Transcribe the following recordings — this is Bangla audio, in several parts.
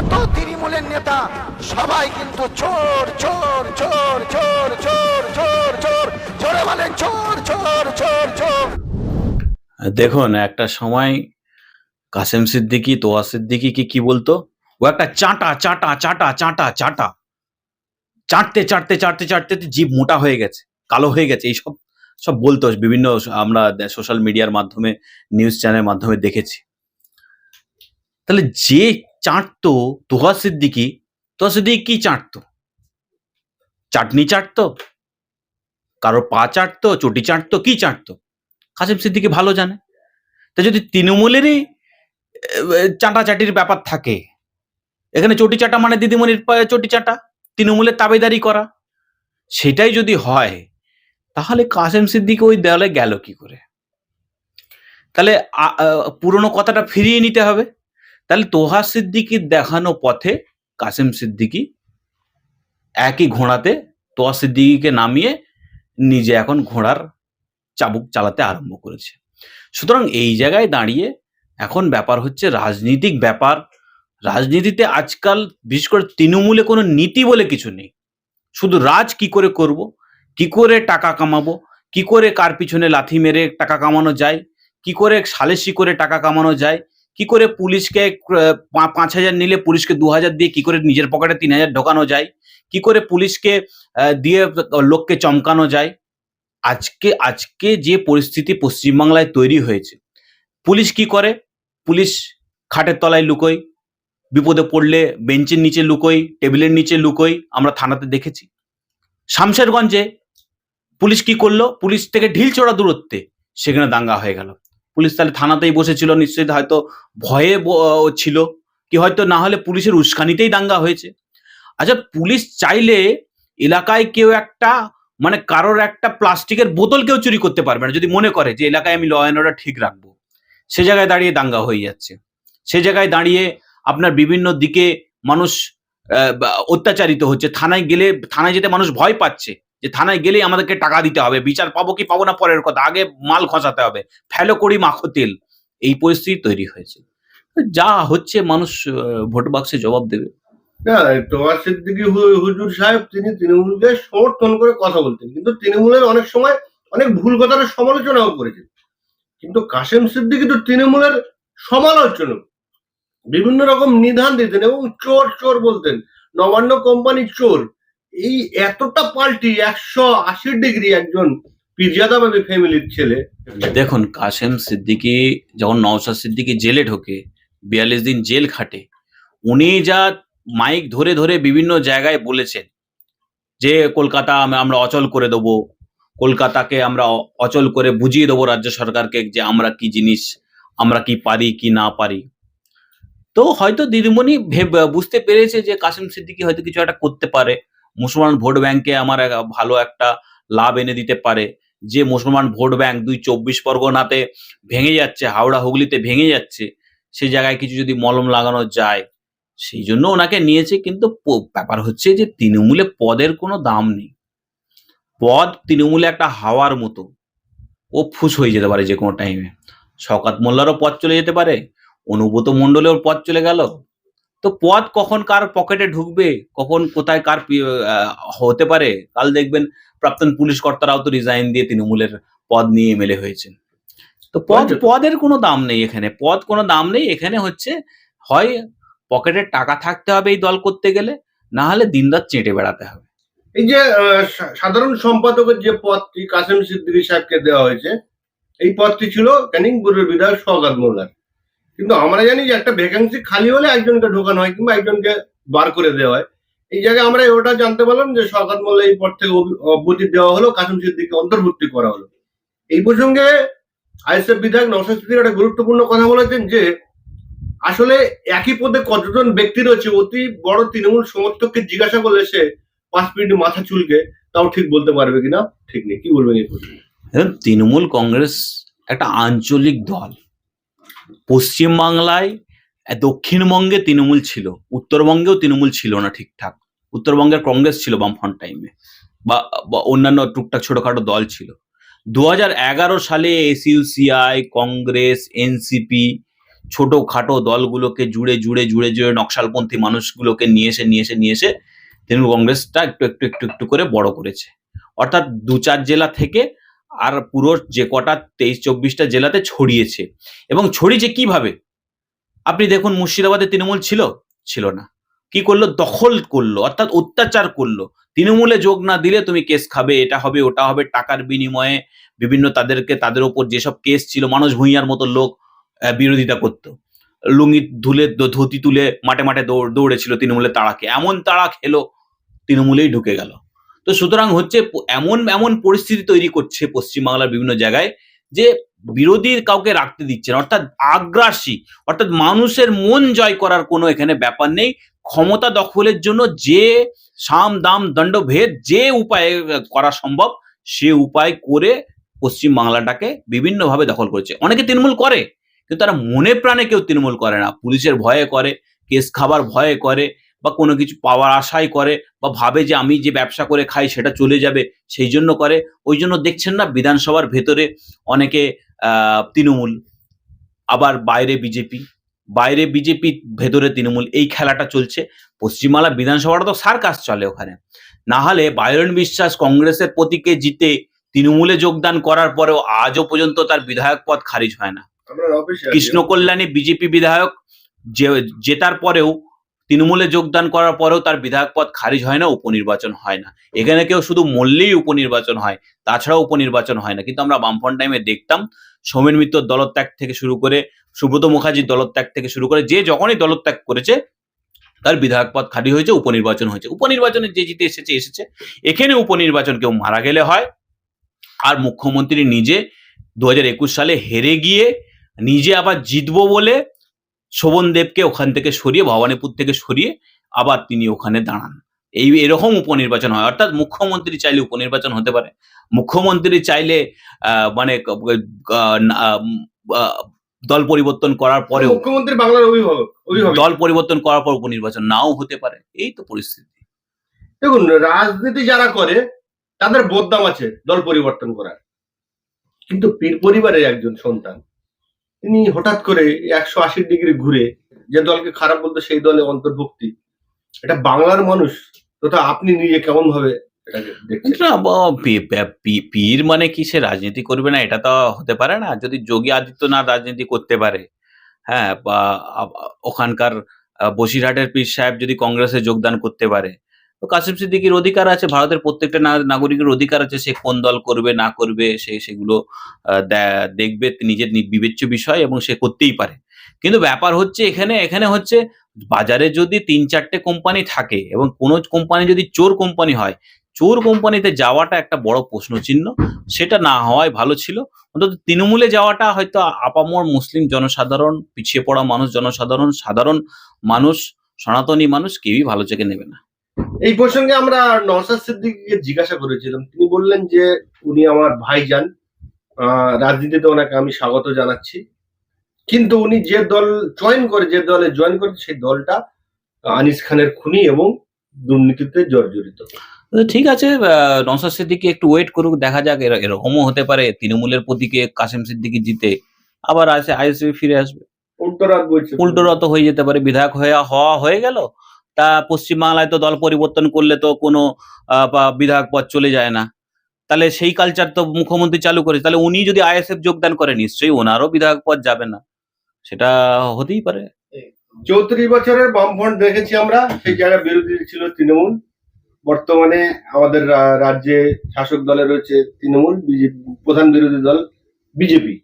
যত তৃণমূলের নেতা। সবাই কিন্তু চোর চোর চোর চোর চোর চোর চোর। চোরে বলেন, চোর চোর চোর চোর। দেখুন, একটা সময় কাসেম সিদ্দিকি তোয়া সিদ্দিকি কি কি বলতো? ও একটা চাটা চাটা চাটা চাটা চাটা। চাটতে চাটতে চাটতে চাটতে জীব মোটা হয়ে গেছে, কালো হয়ে গেছে। এইসব সব বলতো, বিভিন্ন আমরা সোশ্যাল মিডিয়ার মাধ্যমে, নিউজ চ্যানেলের মাধ্যমে দেখেছি। তাহলে যে চাটতো তোহা সিদ্দিকি তোহা সিদ্দিকি কি চাটতো? চাটনি চাটতো? কারও পা চাটতো, চটি চাটতো, কি চাটতো? কাসেম সিদ্দিকি ভালো জানে। তা যদি তৃণমূলেরই চাটাচাটির ব্যাপার থাকে, এখানে চটি চাটা মানে দিদিমণির চটি চাটা, তৃণমূলের তাবেদারি করা, সেটাই যদি হয়, তাহলে কাসেম সিদ্দিকি ওই দেওয়ালে গেল কি করে? তাহলে পুরনো কথাটা ফিরিয়ে নিতে হবে। তাহলে তোহা সিদ্দিকির দেখানো পথে, কাসেম সিদ্দিকি একই ঘোড়াতে তোহা সিদ্দিকিকে নামিয়ে নিজে এখন ঘোড়ার চাবুক চালাতে আরম্ভ করেছে। সুতরাং এই জায়গায় দাঁড়িয়ে এখন ব্যাপার হচ্ছে রাজনীতিক ব্যাপার। রাজনীতিতে আজকাল বিশেষ করে তৃণমূলে কোনো নীতি বলে কিছু নেই। শুধু রাজ কি করে করব, কি করে টাকা কামাবো, কি করে কার পিছনে লাথি মেরে টাকা কামানো যায়, কি করে সালেসি করে টাকা কামানো যায় কি করে পুলিশকে পাঁচ হাজার নিলে পুলিশকে দু হাজার দিয়ে, কি করে নিজের পকেটে তিন হাজার ঢোকানো যায়? কি করে পুলিশকে দিয়ে লোককে চমকানো যায়? আজকে আজকে যে পরিস্থিতি পশ্চিমবাংলায় তৈরি হয়েছে, পুলিশ কি করে? পুলিশ খাটের তলায় লুকোয়, বিপদে পড়লে বেঞ্চের নিচে লুকোই টেবিলের নিচে লুকোই আমরা থানাতে দেখেছি। শামশেরগঞ্জে পুলিশ কি করল? পুলিশ থেকে ঢিল চড়া দূরত্বে সেখানে দাঙ্গা হয়ে গেল। পুলিশ তাহলে থানাতেই বসেছিল, নিশ্চয়ই হয়তো ভয়ে ছিল। কি হয়তো না হলে পুলিশের উস্কানিতেই দাঙ্গা হয়েছে। আচ্ছা পুলিশ চাইলে এলাকায় কেউ একটা মানে কারোর একটা প্লাস্টিকের বোতল কেউ চুরি করতে পারবে না। যদি মনে করে যে এলাকায় আমি ল অ্যান্ড অর্ডার ঠিক রাখব। সে জায়গায় দাঁড়িয়ে দাঙ্গা হয়ে যাচ্ছে। সে জায়গায় দাঁড়িয়ে আপনার বিভিন্ন দিকে মানুষ অত্যাচারিত হচ্ছে। থানায় গেলে, থানায় যেতে মানুষ ভয় পাচ্ছে। যে থানায় গেলেই আমাদেরকে টাকা দিতে হবে। বিচার পাবো কি পাবো না পরের কথা। আগে মাল খসাতে হবে। ফেলো করি মাখো তেল। এই পরিস্থিতি তৈরি হয়েছে। যা হচ্ছে মানুষ ভোট বাক্সে জবাব দেবে। সিদ্দিকী হু- হুজুর সাহেব, তিনি তৃণমূলকে সমর্থন করে কথা বলতেন। কিন্তু তৃণমূলের অনেক সময় অনেক ভুল কথার সমালোচনাও করেছেন। কিন্তু কাশেম সিদ্দিকী তো তৃণমূলের সমালোচনা বিভিন্ন রকম নিধান দিতেন এবং চোর চোর বলতেন। নবান্ন কোম্পানি চোর। এই এতটা পাল্টি, একশো আশি ডিগ্রি একজন পিরজাদাবাদী ফ্যামিলির ছেলে। দেখুন, কাসেম সিদ্দিকি যখন নওশাদ সিদ্দিকি জেলে ঢোকে, বিয়াল্লিশ দিন জেল খাটে, উনি যা মাইক ধরে ধরে বিভিন্ন জায়গায় বলেছেন যে, কলকাতা আমরা অচল করে দেবো, কলকাতাকে আমরা অচল করে বুঝিয়ে দেবো রাজ্য সরকারকে যে আমরা কি জিনিস, আমরা কি পারি, কি না পারি। তো হয়তো দিদিমণি বুঝতে পেরেছে যে, কাসেম সিদ্দিকি হয়তো কিছু একটা করতে পারে। মুসলমান ভোট ব্যাংকে আমার ভালো একটা লাভ এনে দিতে পারে। যে মুসলমান ভোট ব্যাংক দুই চব্বিশ পরগনাতে ভেঙে যাচ্ছে, হাওড়া হুগলিতে ভেঙে যাচ্ছে সেই জায়গায় কিছু যদি মলম লাগানো যায়, সেই জন্য ওনাকে নিয়েছে। কিন্তু ব্যাপার হচ্ছে যে তৃণমূলে পদের কোনো দাম নেই। পদ তৃণমূলে একটা হাওয়ার মতো। ও ফুস হয়ে যেতে পারে যে কোনো টাইমে শকাত মোল্লারও পথ চলে যেতে পারে, অনুব্রত মণ্ডলের পথ চলে গেল তো পদ কখন কার পকেটে ঢুকবে কখন কোথায় কার হতে পারে কাল দেখবেন প্রাক্তন পুলিশ কর্তারাও তো রিজাইন দিয়ে তৃণমূলের পদ নিয়ে এমএলএ হয়েছেন। তো পদ পদের কোনো দাম নেই এখানে। পদ কোনো দাম নেই এখানে হচ্ছে হয় পকেটে টাকা থাকতে হবে এই দল করতে গেলে না হলে দিনরাত চেটে বেড়াতে হবে। এই যে সাধারণ সম্পাদকের যে পদটি কাসেম সিদ্দিকী সাহেবকে দেওয়া হয়েছে এই পদটি ছিল ক্যানিং বিধায়ক সৌগাত মোল্লার। কিন্তু আমরা জানি যে একটা ভ্যাকেন্সি খালি হলে একজনকে ঢোকানো হয় কিংবা একজনকে বার করে দেওয়া হয়। এই জায়গায় আমরা ওটা জানতে পারলাম যে সৌগাত মোল্লা এই পদ থেকে অবি- অব্যাহতি দেওয়া হলো কাসেম সিদ্দিককে অন্তর্ভুক্তি করা হলো। এই প্রসঙ্গে আইএসএফ বিধায়ক নওশাদ একটা গুরুত্বপূর্ণ কথা বলেছেন যে, আসলে একই পদে কতজন ব্যক্তি রয়েছে, অতি বড় তৃণমূল সমর্থককে জিজ্ঞাসা করলে সে পাঁচ মিনিট মাথা চুলকে, তাও ঠিক বলতে পারবে কিনা? ঠিক নেই। কি বলবেন এই তৃণমূল কংগ্রেস একটা আঞ্চলিক দল। পশ্চিমবাংলায় দক্ষিণবঙ্গে তৃণমূল ছিল, উত্তরবঙ্গেও তৃণমূল ছিল না ঠিকঠাক। উত্তরবঙ্গের কংগ্রেস ছিল বামফ্রন্ট টাইমে বা অন্যান্য টুকটাক ছোটখাটো দল ছিল। দু সালে এসইউসিআই কংগ্রেস এনসিপি ছোট খাটো দলগুলোকে জুড়ে জুড়ে জুড়ে জুড়ে নকশালপন্থী মানুষগুলোকে নিয়ে এসে নিয়ে এসে নিয়ে এসে তৃণমূল কংগ্রেসটা একটু একটু একটু একটু করে বড় করেছে। অর্থাৎ দু চার জেলা থেকে আর পুরো যে কটা তেইশ, চব্বিশটা জেলাতে ছড়িয়েছে। এবং ছড়িয়েছে কীভাবে? আপনি দেখুন, মুর্শিদাবাদে তৃণমূল ছিল? ছিল না। কি করল? দখল করল, অর্থাৎ অত্যাচার করল। তৃণমূলে যোগ না দিলে তুমি কেস খাবে, এটা হবে, ওটা হবে, টাকার বিনিময়ে বিভিন্ন তাদেরকে, তাদের ওপর যেসব কেস ছিল মানুষ ভূঁইয়ার মতো লোক বিরোধিতা করত। লুঙ্গি ধুলে ধুতি তুলে মাঠে মাঠে দৌড়, দৌড়েছিল তৃণমূলের তাড়াকে এমন তাড়া খেলো, তৃণমূলেই ঢুকে গেল। তো সুতরাং হচ্ছে এমন এমন পরিস্থিতি তৈরি করছে পশ্চিমবাংলার বিভিন্ন জায়গায় যে বিরোধীর কাউকে রাখতে দিচ্ছে না। অর্থাৎ আগ্রাসী, অর্থাৎ মানুষের মন জয় করার কোনো এখানে ব্যাপার নেই। ক্ষমতা দখলের জন্য যে সাম, দাম, দণ্ড, ভেদ যে উপায়ে করা সম্ভব, সে উপায় করে পশ্চিম বাংলাটাকে বিভিন্নভাবে দখল করেছে। অনেকে তৃণমূল করে, কিন্তু তারা মনে প্রাণে কেউ তৃণমূল করে না। পুলিশের ভয়ে করে, কেস খাবার ভয়ে করে বা কোনো কিছু পাওয়ার আশাই করে বা ভাবে যে আমি যে ব্যবসা করে খাই সেটা চলে যাবে সেই জন্য করে। ওই জন্য দেখছেন না বিধানসভার ভেতরে অনেকে আহ, তৃণমূল আবার বাইরে বিজেপি। বাইরে বিজেপি ভেতরে তৃণমূল এই খেলাটা চলছে। পশ্চিমবাংলা বিধানসভাটা তো সার্কাস চলে ওখানে। না হলে বাইরন বিশ্বাস কংগ্রেসের প্রতীকে জিতে তৃণমূলে যোগদান করার পরেও আজও পর্যন্ত তার বিধায়ক পদ খারিজ হয় না। কৃষ্ণ কল্যাণী বিজেপি বিধায়ক যে জেতার পরেও তৃণমূলে যোগদান করার পরেও তার বিধায়ক পদ খারিজ হয় না, উপনির্বাচন হয় না। এখানে কেউ শুধু মরলেই উপনির্বাচন হয়, তাছাড়াও উপনির্বাচন হয় না। কিন্তু আমরা বামফ্রন্ট টাইমে দেখতাম, সৌমেন মিত্র দলত্যাগ থেকে শুরু করে, সুব্রত মুখার্জির দলত্যাগ থেকে শুরু করে, যে যখনই দলত্যাগ করেছে, তার বিধায়ক পদ খালি হয়েছে, উপনির্বাচন হয়েছে। উপনির্বাচনে যে জিতে এসেছে এসেছে। এখানে উপনির্বাচন কেউ মারা গেলে হয়, আর মুখ্যমন্ত্রী নিজে দু হাজার একুশ সালে হেরে গিয়ে, নিজে আবার জিতবো বলে শোভন দেবকে ওখান থেকে সরিয়ে ভবানীপুর থেকে সরিয়ে আবার তিনি ওখানে দাঁড়ান। এই এরকম উপনির্বাচন হয়। অর্থাৎ মুখ্যমন্ত্রী চাইলে উপনির্বাচন হতে পারে। মুখ্যমন্ত্রী চাইলে আহ, মানে দল পরিবর্তন করার পরে মুখ্যমন্ত্রী বাংলার অভিভাবক অভিভাবক। দল পরিবর্তন করার পর উপনির্বাচন নাও হতে পারে। এই তো পরিস্থিতি। দেখুন রাজনীতি যারা করে তাদের বদনাম আছে দল পরিবর্তন করার। কিন্তু পীর পরিবারের একজন সন্তান। তিনি হঠাৎ করে একশো আশি ডিগ্রি ঘুরে যে দলকে খারাপ বলতো সেই দলে অন্তর্ভুক্তি। এটা বাংলার মানুষ তথা আপনি নিজে কেমন ভাবে পীর মানে কি সে রাজনীতি করবে না, এটা তো হতে পারে না। যদি যোগী আদিত্যনাথ রাজনীতি করতে পারে হ্যাঁ বা ওখানকার বসিরহাটের পীর সাহেব যদি কংগ্রেসে যোগদান করতে পারে তো কাসিম সিদ্দিকির অধিকার আছে, ভারতের প্রত্যেকটা নাগরিকের অধিকার আছে, সে কোন দল করবে, না করবে, সে সেগুলো দেখবে, নিজের বিবেচ্য বিষয় এবং সে করতেই পারে। কিন্তু ব্যাপার হচ্ছে এখানে এখানে হচ্ছে বাজারে যদি তিন চারটে কোম্পানি থাকে এবং কোনো কোম্পানি যদি চোর কোম্পানি হয়, চোর কোম্পানিতে যাওয়াটা একটা বড় প্রশ্ন চিহ্ন সেটা না হওয়াই ভালো ছিল। অন্তত তৃণমূলে যাওয়াটা হয়তো আপামর মুসলিম জনসাধারণ, পিছিয়ে পড়া মানুষ, জনসাধারণ, সাধারণ মানুষ, সনাতনী মানুষ কেউই ভালো চোখে নেবে না। এই প্রসঙ্গে আমরা নওসাদ সিদ্দিকীকে জিজ্ঞাসা করেছিলাম। তিনি বললেন যে উনি আমার ভাইজান। আহ, রাজনীতিতে ওনাকে আমি স্বাগত জানাচ্ছি। কিন্তু উনি যে দল জয়েন করে যে দলে জয়েন করে সেই দলটা আনিস খানের খুনি এবং দুর্নীতিতে জর্জরিত। ঠিক আছে। নওশাদ সিদ্দিকি একটু ওয়েট করুক দেখা যাক এর- এরকমও হতে পারে। তৃণমূলের প্রতীকে কাসিম সিদ্দিকি জিতে আবার আসে আইএসএফ ফিরে আসবে। উল্টোরাত বলছে উল্টোরত হয়ে যেতে পারে। বিধায়ক হয়ে হওয়া হয়ে গেল। তা পশ্চিমবাংলায় তো দল পরিবর্তন করলে তো কোনো বিধায়ক পদ চলে যায় না। তাহলে সেই কালচার তো মুখ্যমন্ত্রী চালু করেছে। তাহলে উনি যদি আইএসএফ যোগদান করে, নিশ্চয়ই ওনারও বিধায়ক পদ যাবে না। সেটা হতেই পারে। চৌত্রিশ বছরের বামফ্রন্ট দেখেছি আমরা, সেই জায়গায় বিরোধী ছিল তৃণমূল। বর্তমানে আমাদের রাজ্যে শাসক দলে রয়েছে তৃণমূল প্রধান বিরোধী দল বিজেপি।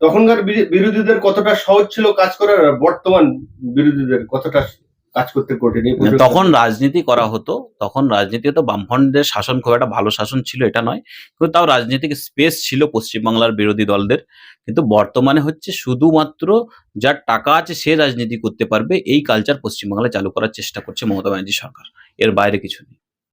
তখনকার বিরোধীদের কতটা সহজ ছিল কাজ করার বর্তমান বিরোধীদের কতটা কাজ করতে কঠিন তখন রাজনীতি করা হতো তখন রাজনীতি তো বামফ্রন্টদের শাসন খুব একটা ভালো শাসন ছিল এটা নয়। কিন্তু তাও রাজনৈতিক স্পেস ছিল পশ্চিমবাংলার বিরোধী দলদের। কিন্তু বর্তমানে হচ্ছে শুধুমাত্র যার টাকা আছে সে রাজনীতি করতে পারবে এই কালচার পশ্চিমবাংলায় চালু করার চেষ্টা করছে মমতা ব্যানার্জি সরকার। এর বাইরে কিছু নেই।